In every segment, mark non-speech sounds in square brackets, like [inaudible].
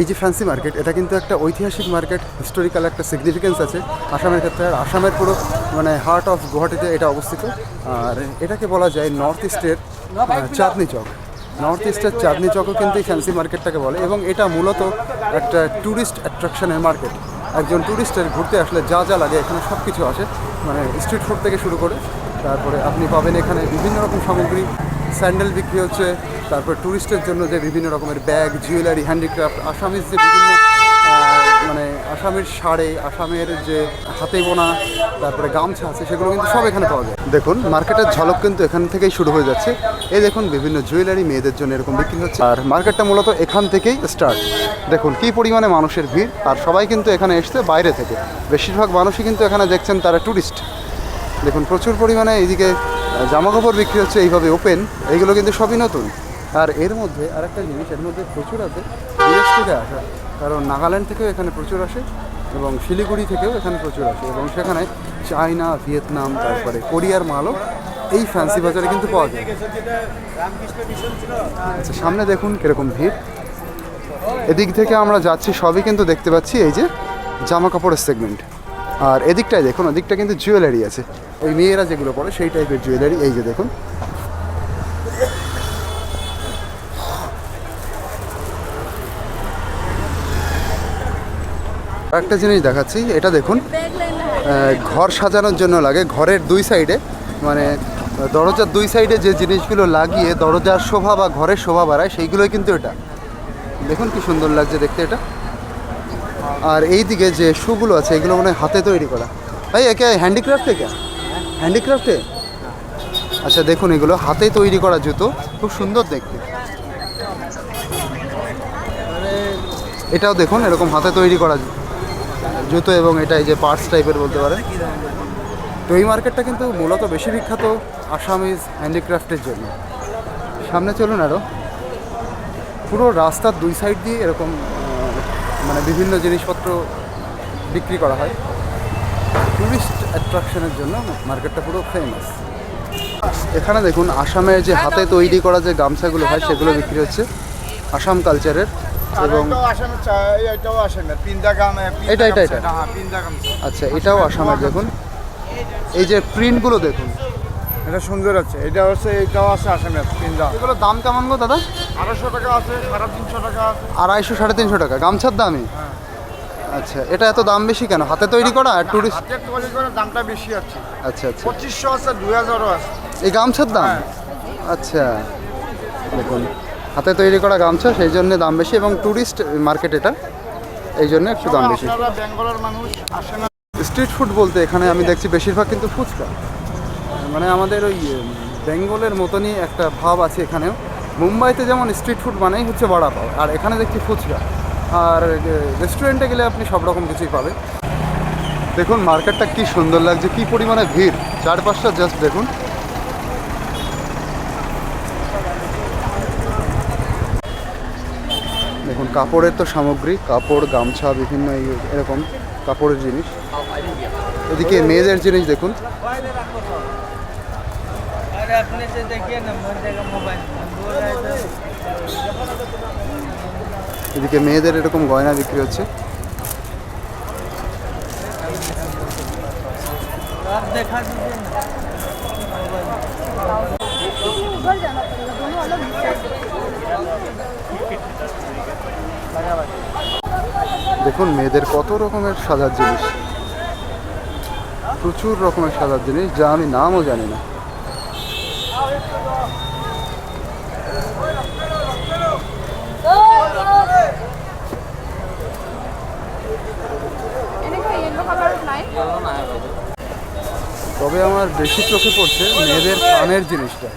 এই যে fancy market এটা কিন্তু একটা ঐতিহাসিক মার্কেট হিস্টোরিক্যাল একটা সিগনিফিকেন্স আছে। আসামের ক্ষেত্রে আর আসামের পুরো মানে হার্ট অফ গুয়াহাটিতে এটা অবস্থিত। আর এটাকে বলা যায় নর্থ ইস্টের চাঁদনি চক। নর্থ ইস্টের চাঁদনি চকও কিন্তু এই ফ্যান্সি মার্কেটটাকে বলে এবং এটা মূলত একটা ট্যুরিস্ট অ্যাট্রাকশনের মার্কেট একজন ট্যুরিস্টের ঘুরতে আসলে যা যা লাগে, এখানে সব কিছু আসে। মানে স্ট্রিট ফুড থেকে শুরু করে, তারপরে আপনি পাবেন এখানে বিভিন্ন রকম সামগ্রী। স্যান্ডেল বিক্রি হচ্ছে তারপর ট্যুরিস্টের জন্য যে বিভিন্ন রকমের ব্যাগ জুয়েলারি হ্যান্ডিক্রাফট আসামিজ যে বিভিন্ন মানে আসামের শাড়ি, আসামের যে হাতে বোনা, তারপরে গামছা আছে, সেগুলো কিন্তু সব এখানে পাওয়া যায়। দেখুন, মার্কেটের ঝলক কিন্তু এখান থেকেই শুরু হয়ে যাচ্ছে। এই দেখুন, বিভিন্ন জুয়েলারি মেয়েদের জন্য এরকম বিক্রি হচ্ছে। আর মার্কেটটা মূলত এখান থেকেই স্টার্ট দেখুন, কী পরিমাণে মানুষের ভিড়। আর সবাই কিন্তু এখানে এসছে বাইরে থেকে। বেশিরভাগ মানুষই কিন্তু এখানে দেখছেন তারা ট্যুরিস্ট দেখুন, প্রচুর পরিমাণে এইদিকে জামা কাপড় বিক্রি হচ্ছে, এইভাবে ওপেন এইগুলো কিন্তু সবই নতুন। আর এর মধ্যে আরেকটা জিনিস, এর মধ্যে প্রচুর আছে, বিদেশ থেকে আসা। কারণ নাগাল্যান্ড থেকেও এখানে প্রচুর আসে এবং শিলিগুড়ি থেকেও এখানে প্রচুর আসে এবং সেখানে চায়না, ভিয়েতনাম, তারপরে কোরিয়ার মালও এই ফ্যান্সি বাজারে কিন্তু পাওয়া যায়। আচ্ছা সামনে দেখুন কীরকম ভিড়। এদিক থেকে আমরা যাচ্ছি, সবই কিন্তু দেখতে পাচ্ছি এই যে জামা কাপড়ের সেগমেন্ট আর এদিকটায় দেখুন, ওদিকটা কিন্তু জুয়েলারি আছে। ওই মেয়েরা যেগুলো পরে সেই টাইপের জুয়েলারি এই যে দেখুন। একটা জিনিস দেখাচ্ছি, এটা দেখুন। ঘর সাজানোর জন্য লাগে, ঘরের দুই সাইডে মানে দরজার দুই সাইডে যে জিনিসগুলো লাগিয়ে দরজার শোভা বা ঘরের শোভা বাড়ায়, সেইগুলোই কিন্তু এটা। দেখুন কি সুন্দর লাগছে দেখতে এটা। আর এই দিকে যে শুগুলো আছে, এগুলো মানে হাতে তৈরি করা। ভাই, একে হ্যান্ডিক্রাফটে কে হ্যান্ডিক্রাফটে আচ্ছা দেখুন এগুলো, হাতে তৈরি করা জুতো, খুব সুন্দর দেখতে। এটাও দেখুন, এরকম হাতে তৈরি করা জু- জুতো এবং এটা এই যে পার্টস টাইপের বলতে পারেন। তো এই মার্কেটটা কিন্তু মূলত বেশি বিখ্যাত আসামিজ হ্যান্ডিক্রাফটের জন্য। সামনে চলুন আরও পুরো রাস্তার দুই সাইড দিয়ে এরকম মানে বিভিন্ন জিনিসপত্র বিক্রি করা হয়। টুরিস্ট অ্যাট্রাকশনের জন্য মার্কেটটা পুরো ফেমাস এখানে দেখুন আসামের যে হাতে তৈরি করা যে গামছাগুলো হয়, সেগুলো বিক্রি হচ্ছে। আসাম কালচারের এবং এটাও আসামের এটা, এটা, এটা। হ্যাঁ আচ্ছা এটাও আসামের দেখুন। এই যে প্রিন্টগুলো দেখুন। এটা সুন্দর আছে এটা হচ্ছে এটাও আছে আসামের পিন্দা। এগুলো দাম কেমন গো দাদা? আড়াইশো টাকা আছে সাড়ে তিনশো টাকা আড়াইশো সাড়ে তিনশো টাকা গামছার দামই? হ্যাঁ। আচ্ছা এটা এত দাম বেশি কেন? হাতে তৈরি করা আর টুরিস্ট তৈরি করে দামটা বেশি আছে। আচ্ছা আচ্ছা। পঁচিশশো আছে দুই হাজারও আছে। এই গামছার দাম? হ্যাঁ। আচ্ছা দেখুন। হাতে তৈরি করা গামছা সেই জন্য দাম বেশি এবং ট্যুরিস্ট মার্কেট এটা এই জন্য একটু দাম বেশি। স্ট্রিট ফুড বলতে এখানে আমি দেখছি বেশিরভাগ কিন্তু ফুচকা। মানে আমাদের ওই বেঙ্গলের মতনই একটা ভাব আছে এখানেও। মুম্বাইতে যেমন স্ট্রিট ফুড মানেই হচ্ছে বড়া পাও আর এখানে দেখছি ফুচকা। আর রেস্টুরেন্টে গেলে আপনি সব রকম কিছুই পাবেন। দেখুন মার্কেটটা কি সুন্দর লাগছে কি পরিমাণে ভিড়। চারপাশটা জাস্ট দেখুন। দেখুন, কাপড়ের তো সামগ্রী, কাপড়, গামছা, বিভিন্ন এরকম কাপড়ের জিনিস। এদিকে মেয়েদের জিনিস দেখুন। এদিকে মেয়েদের এরকম গয়না বিক্রি হচ্ছে। দেখা দেখুন, মেয়েদের কত রকমের সাজার জিনিস। প্রচুর রকমের সাজার জিনিস যা আমি নামও জানি না। তবে আমার বেশি চোখে পড়ছে মেয়েদের কানের জিনিসটা,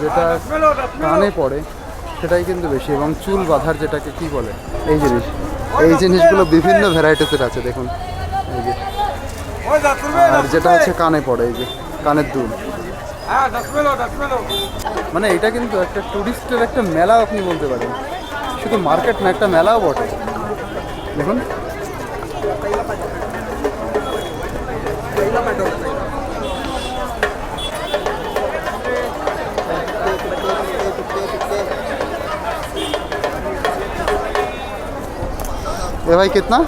যেটা কানে পড়ে, সেটাই কিন্তু বেশি, এবং চুল বাঁধার যেটাকে কি বলে, এই জিনিস এই জিনিসগুলো বিভিন্ন ভ্যারাইটিসের আছে, দেখুন। এই যে। আর যেটা হচ্ছে কানে পড়ে, এই যে, কানের দুল। মানে এটা কিন্তু একটা টুরিস্টের একটা মেলা আপনি বলতে পারেন। শুধু মার্কেট না, একটা মেলাও বটে। দেখুন। এ ভাই কিতনা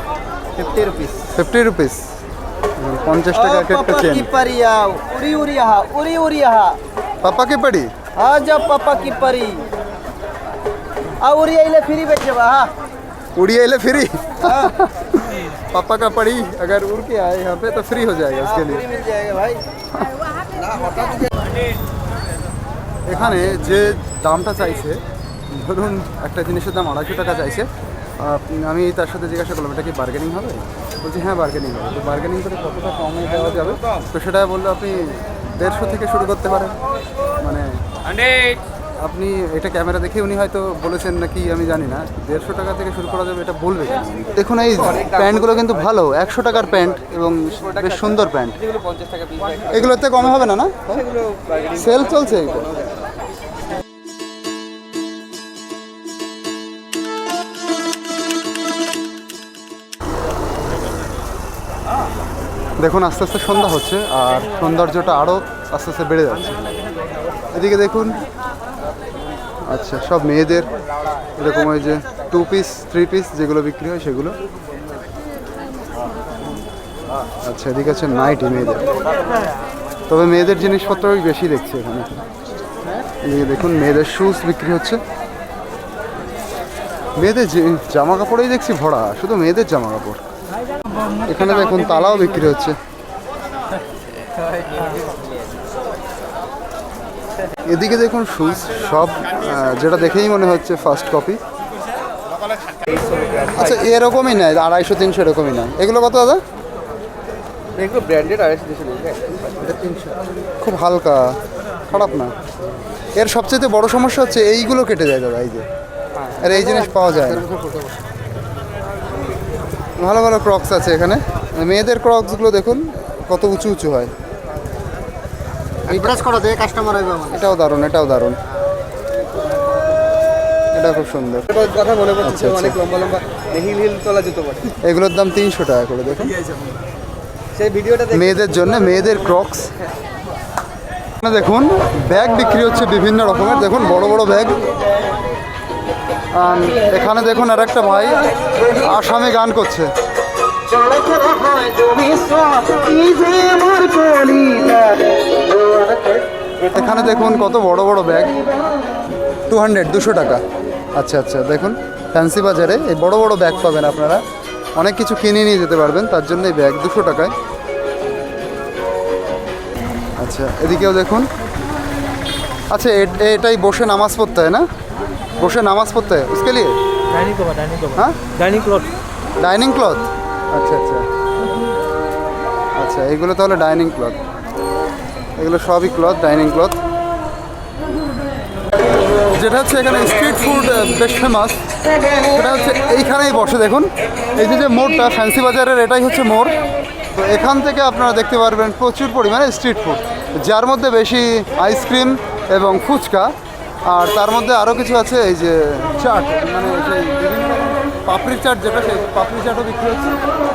फिफ्टी रुपीज़ ফিফটি রুপিস পঞ্চাশ টাকা এক একটা চেন परिया उरी उरी यहाँ उरी उरी यहाँ পাপা কে পড়ি आ जा पापा की परी आ उरी आइले फ्री बेचे बा हाँ उड़ी एले फ्री [laughs] पापा का पड़ी अगर उड़ के आए यहाँ पे तो फ्री हो जाएगा उसके लिए फ्री मिल जाएगा भाई এখানে যে দামটা চাইছে ধরুন একটা জিনিসের দাম আড়াইশো টাকা চাইছে আপ- আমি তার সাথে জিজ্ঞাসা করলাম এটা কি বার্গেনিং হবে? বলছি হ্যাঁ বার্গেনিং হবে। তো বার্গেনিং করে কতটা কমে দেওয়া যাবে? তো সেটা বলল আপনি দেড়শো থেকে শুরু করতে পারেন। মানে আপনি এটা ক্যামেরা দেখে উনি হয়তো বলেছেন নাকি আমি জানি না। দেড়শো টাকা থেকে শুরু করা যাবে এটা বলবে দেখুন এই প্যান্টগুলো কিন্তু ভালো একশো টাকার প্যান্ট এবং বেশ সুন্দর প্যান্ট। এগুলোতে কমে হবে না না? সেল চলছে দেখুন, আস্তে আস্তে সন্ধ্যা হচ্ছে আর সৌন্দর্যটা আরও আস্তে আস্তে বেড়ে যাচ্ছে। এদিকে দেখুন আচ্ছা সব মেয়েদের এরকম ওই যে টু পিস থ্রি পিস যেগুলো বিক্রি হয় সেগুলো। আচ্ছা এদিকে আছে নাইটি মেয়েদের। তবে মেয়েদের জিনিসপত্রই বেশি দেখছি এখানে। এদিকে দেখুন, মেয়েদের শুজ বিক্রি হচ্ছে। মেয়েদের জামা কাপড়েই দেখছি ভরা, শুধু মেয়েদের জামা কাপড় এখানে দেখুন তালাও বিক্রি হচ্ছে। এদিকে দেখুন শুজ সব যেটা দেখেই মনে হচ্ছে ফার্স্ট কপি আচ্ছা এরকমই নেয় আড়াইশো তিনশো এরকমই নেয়। এগুলো কত দাদা? তিনশো খুব হালকা খারাপ না। এর সবচেয়ে বড় সমস্যা হচ্ছে এইগুলো কেটে যায় দাদা এই যে। আর এই জিনিস পাওয়া যায় ভালো ভালো ক্রক্স আছে এখানে। মেয়েদের ক্রক্সগুলো দেখুন কত উঁচু উঁচু হয়। কাস্টমার এটাও দারুণ এটাও দারুণ। এটা খুব সুন্দর। কথা মনে পড়ছে আচ্ছা, আচ্ছা। অনেক লম্বা লম্বা হিল হিল তোলা জুতো পরে। এগুলোর দাম তিনশো টাকা করে দেখুন। সেই ভিডিওটা মেয়েদের জন্য মেয়েদের ক্রক্স দেখুন ব্যাগ বিক্রি হচ্ছে বিভিন্ন রকমের। দেখুন বড় বড় ব্যাগ। এখানে দেখুন আর একটা ভাই আসামে গান করছে। এখানে দেখুন কত বড় বড় ব্যাগ। টু হান্ড্রেড, দুশো টাকা। আচ্ছা আচ্ছা দেখুন, ফ্যান্সি বাজারে এই বড় বড় ব্যাগ পাবেন আপনারা। অনেক কিছু কিনে নিয়ে যেতে পারবেন, তার জন্য এই ব্যাগ দুশো টাকায়। আচ্ছা এদিকেও দেখুন। আচ্ছা এটাই বসে নামাজ পড়তে হয় না? বসে নামাজ পড়তে হয় উসকে লিয়ে হ্যাঁ? Dining cloth. Dining cloth? আচ্ছা আচ্ছা। আচ্ছা এগুলো তাহলে ডাইনিং ক্লথ। এগুলো সবই ক্লথ ডাইনিং ক্লথ। যেটা হচ্ছে এখানে স্ট্রিট ফুড বেশ ফেমাস সেটা হচ্ছে এইখানেই বসে দেখুন। এই যে যে মোড়টা ফ্যান্সি বাজারের এটাই হচ্ছে মোড়। তো এখান থেকে আপনারা দেখতে পারবেন প্রচুর পরিমাণে স্ট্রিট ফুড। যার মধ্যে বেশি আইসক্রিম এবং ফুচকা আর তার মধ্যে আরও কিছু আছে, এই যে চাট মানে সেই বিভিন্ন পাপড়ি চাট যেটা, সেই পাপড়ি চাটও বিক্রি হচ্ছে।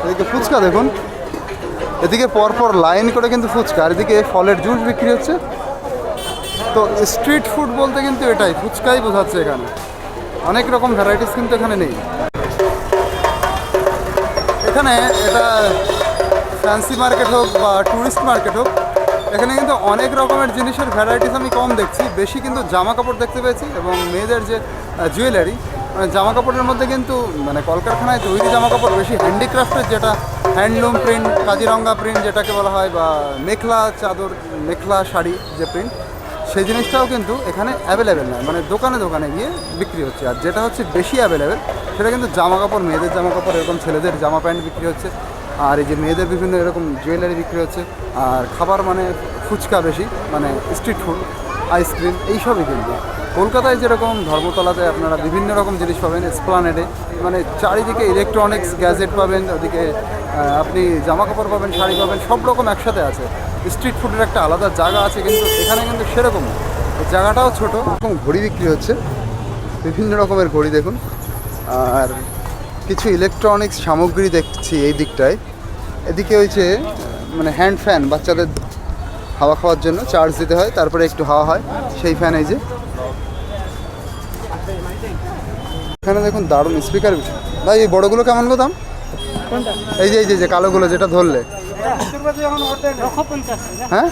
এদিকে ফুচকা দেখুন। এদিকে পরপর লাইন করে কিন্তু ফুচকা, আর এদিকে ফলের জুস বিক্রি হচ্ছে। তো স্ট্রিট ফুড বলতে কিন্তু এটাই, ফুচকাই বোঝাচ্ছে এখানে। অনেক রকম ভ্যারাইটিস কিন্তু এখানে নেই। এখানে এটা ফ্যান্সি মার্কেট হোক বা ট্যুরিস্ট মার্কেট হোক এখানে কিন্তু অনেক রকমের জিনিসের ভ্যারাইটিস আমি কম দেখছি। বেশি কিন্তু জামা কাপড় দেখতে পেয়েছি এবং মেয়েদের যে জুয়েলারি মানে জামা কাপড়ের মধ্যে কিন্তু মানে কলকারখানায় তৈরি জামা কাপড় বেশি হ্যান্ডিক্রাফটের যেটা হ্যান্ডলুম প্রিন্ট কাজিরঙ্গা প্রিন্ট যেটাকে বলা হয়, বা মেখলা চাদর, মেখলা শাড়ি যে প্রিন্ট সেই জিনিসটাও কিন্তু এখানে অ্যাভেলেবেল নয় মানে দোকানে দোকানে গিয়ে বিক্রি হচ্ছে। আর যেটা হচ্ছে বেশি অ্যাভেলেবেল সেটা কিন্তু জামা কাপড় মেয়েদের জামা কাপড় এরকম ছেলেদের জামা প্যান্ট বিক্রি হচ্ছে। আর এই যে মেয়েদের বিভিন্ন এরকম জুয়েলারি বিক্রি হচ্ছে, আর খাবার মানে ফুচকা বেশি মানে স্ট্রিট ফুড আইসক্রিম এইসবই কিন্তু। কলকাতায় যেরকম ধর্মতলাতে আপনারা বিভিন্ন রকম জিনিস পাবেন এসপ্লানেডে মানে চারিদিকে ইলেকট্রনিক্স গ্যাজেট পাবেন, ওদিকে আপনি জামা কাপড় পাবেন, শাড়ি পাবেন, সব রকম একসাথে আছে। স্ট্রিট ফুডের একটা আলাদা জায়গা আছে কিন্তু এখানে কিন্তু সেরকম। জায়গাটাও ছোট। এরকম ঘড়ি বিক্রি হচ্ছে। বিভিন্ন রকমের ঘড়ি দেখুন। আর কিছু ইলেকট্রনিক্স সামগ্রী দেখছি এই দিকটায়। এদিকে ওই যে মানে হ্যান্ড ফ্যান বাচ্চাদের হাওয়া খাওয়ার জন্য চার্জ দিতে হয় তারপরে একটু হাওয়া হয় সেই ফ্যান এই যে। এখানে দেখুন দারুণ স্পিকার ভাই এই বড়গুলো কেমন গো দাম? এই যে এই যে যে কালোগুলো যেটা ধরলে। হ্যাঁ?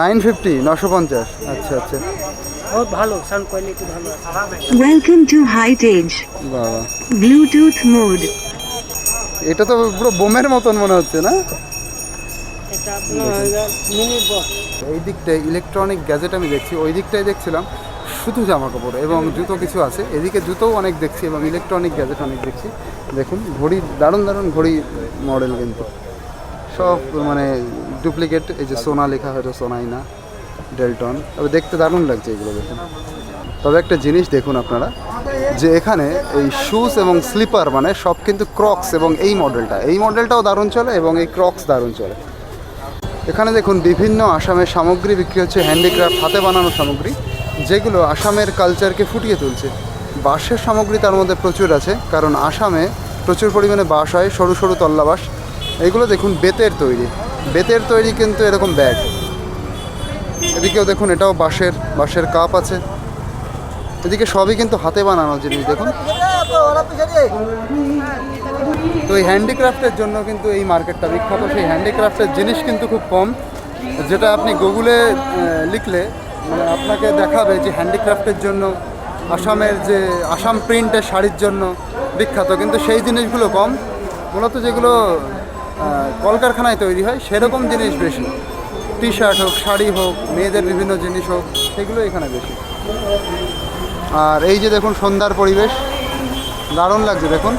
নাইন ফিফটি নশো পঞ্চাশ। আচ্ছা আচ্ছা। ভালো সাউন্ড কোয়ালিটি ভালো Height বাবা Bluetooth mode. এটা তো পুরো বোমের মতন মনে হচ্ছে না? মিনি এই দিকটায় ইলেকট্রনিক গ্যাজেট আমি দেখছি ওই দিকটায় দেখছিলাম শুধু জামা কাপড় এবং জুতো কিছু আছে। এদিকে জুতোও অনেক দেখছি এবং ইলেকট্রনিক গ্যাজেট অনেক দেখছি। দেখুন ঘড়ি দারুণ দারুণ ঘড়ি মডেল কিন্তু। সব মানে ডুপ্লিকেট এই যে সোনা লেখা হয়তো সোনাই না ডেলটন তবে দেখতে দারুণ লাগছে এগুলো দেখুন। তবে একটা জিনিস দেখুন আপনারা যে এখানে এই শুজ এবং স্লিপার মানে সব কিন্তু ক্রক্স এবং এই মডেলটা এই মডেলটাও দারুণ চলে এবং এই ক্রক্স দারুণ চলে। এখানে দেখুন, বিভিন্ন আসামের সামগ্রী বিক্রি হচ্ছে হ্যান্ডিক্রাফট হাতে বানানো সামগ্রী, যেগুলো আসামের কালচারকে ফুটিয়ে তুলছে। বাঁশের সামগ্রী তার মধ্যে প্রচুর আছে, কারণ আসামে প্রচুর পরিমাণে বাঁশ হয়, সরু সরু তল্লা বাঁশ এগুলো দেখুন, বেতের তৈরি। বেতের তৈরি কিন্তু এরকম ব্যাগ এদিকেও দেখুন, এটাও বাঁশের বাঁশের কাপ আছে। এদিকে সবই কিন্তু হাতে বানানো জিনিস, দেখুন। তো এই হ্যান্ডিক্রাফটের জন্য কিন্তু এই মার্কেটটা বিখ্যাত। সেই হ্যান্ডিক্রাফটের জিনিস কিন্তু খুব কম। যেটা আপনি গুগলে লিখলে মানে আপনাকে দেখাবে যে হ্যান্ডিক্রাফটের জন্য আসামের যে আসাম প্রিন্টের শাড়ির জন্য বিখ্যাত। কিন্তু সেই জিনিসগুলো কম। মূলত যেগুলো কলকারখানায় তৈরি হয়, সেরকম জিনিস বেশি টি শার্ট হোক, শাড়ি হোক, মেয়েদের বিভিন্ন জিনিস হোক, সেগুলো এখানে বেশি। আর এই যে দেখুন সন্ধ্যার পরিবেশ দারুণ লাগছে দেখুন।